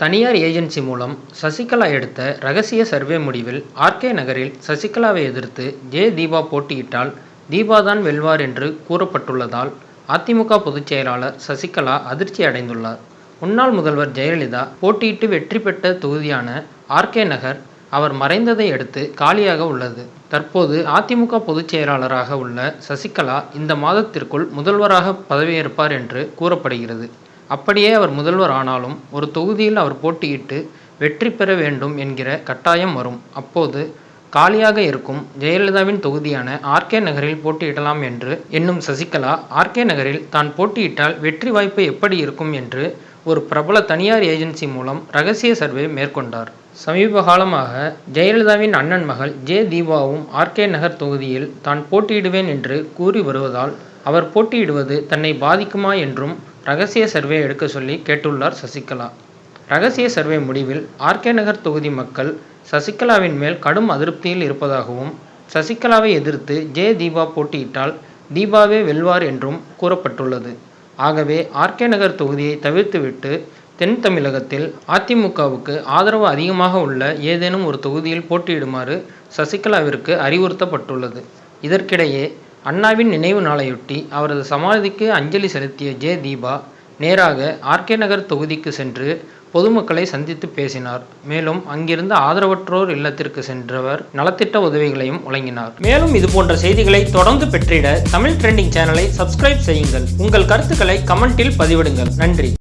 தனியார் ஏஜென்சி மூலம் சசிகலா எடுத்த ரகசிய சர்வே முடிவில் ஆர்கே நகரில் சசிகலாவை எதிர்த்து ஜெ தீபா போட்டியிட்டால் தீபா தான் வெல்வார் என்று கூறப்பட்டுள்ளதால் அதிமுக பொதுச் செயலாளர் சசிகலா அதிர்ச்சி அடைந்துள்ளார். முன்னாள் முதல்வர் ஜெயலலிதா போட்டியிட்டு வெற்றி பெற்ற தொகுதியான ஆர்கே நகர் அவர் மறைந்ததை அடுத்து காலியாக உள்ளது. தற்போது அதிமுக பொதுச் செயலாளராக உள்ள சசிகலா இந்த மாதத்திற்குள் முதல்வராக பதவியேற்பார் என்று கூறப்படுகிறது. அப்படியே அவர் முதல்வர் ஆனாலும் ஒரு தொகுதியில் அவர் போட்டியிட்டு வெற்றி பெற வேண்டும் என்கிற கட்டாயம் வரும். அப்போது காலியாக இருக்கும் ஜெயலலிதாவின் தொகுதியான ஆர்கே நகரில் போட்டியிடலாம் என்று என்னும் சசிகலா ஆர்கே நகரில் தான் போட்டியிட்டால் வெற்றி வாய்ப்பு எப்படி இருக்கும் என்று ஒரு பிரபல தனியார் ஏஜென்சி மூலம் ரகசிய சர்வே மேற்கொண்டார். சமீப காலமாக ஜெயலலிதாவின் அண்ணன் மகள் ஜே தீபாவும் ஆர்கே நகர் தொகுதியில் தான் போட்டியிடுவேன் என்று கூறி வருவதால் அவர் போட்டியிடுவது தன்னை பாதிக்குமா என்றும் ரகசிய சர்வே எடுக்க சொல்லி கேட்டுள்ளார் சசிகலா. ரகசிய சர்வே முடிவில் ஆர்கே நகர் தொகுதி மக்கள் சசிகலாவின் மேல் கடும் அதிருப்தியில் இருப்பதாகவும் சசிகலாவை எதிர்த்து ஜெ தீபா போட்டியிட்டால் தீபாவே வெல்வார் என்றும் கூறப்பட்டுள்ளது. ஆகவே ஆர்கே நகர் தொகுதியை தவிர்த்துவிட்டு தென் தமிழகத்தில் அதிமுகவுக்கு ஆதரவு அதிகமாக உள்ள ஏதேனும் ஒரு தொகுதியில் போட்டியிடுமாறு சசிகலாவிற்கு அறிவுறுத்தப்பட்டுள்ளது. இதற்கிடையே அண்ணாவின் நினைவு நாளையொட்டி அவரது சமாதிக்கு அஞ்சலி செலுத்திய ஜே தீபா நேராக ஆர்கே நகர் தொகுதிக்கு சென்று பொதுமக்களை சந்தித்து பேசினார். மேலும் அங்கிருந்த ஆதரவற்றோர் இல்லத்திற்கு சென்றவர் நலத்திட்ட உதவிகளையும் வழங்கினார். மேலும் இதுபோன்ற செய்திகளை தொடர்ந்து பெற்றிட தமிழ் ட்ரெண்டிங் சேனலை சப்ஸ்கிரைப் செய்யுங்கள். உங்கள் கருத்துக்களை கமெண்டில் பதிவிடுங்கள். நன்றி.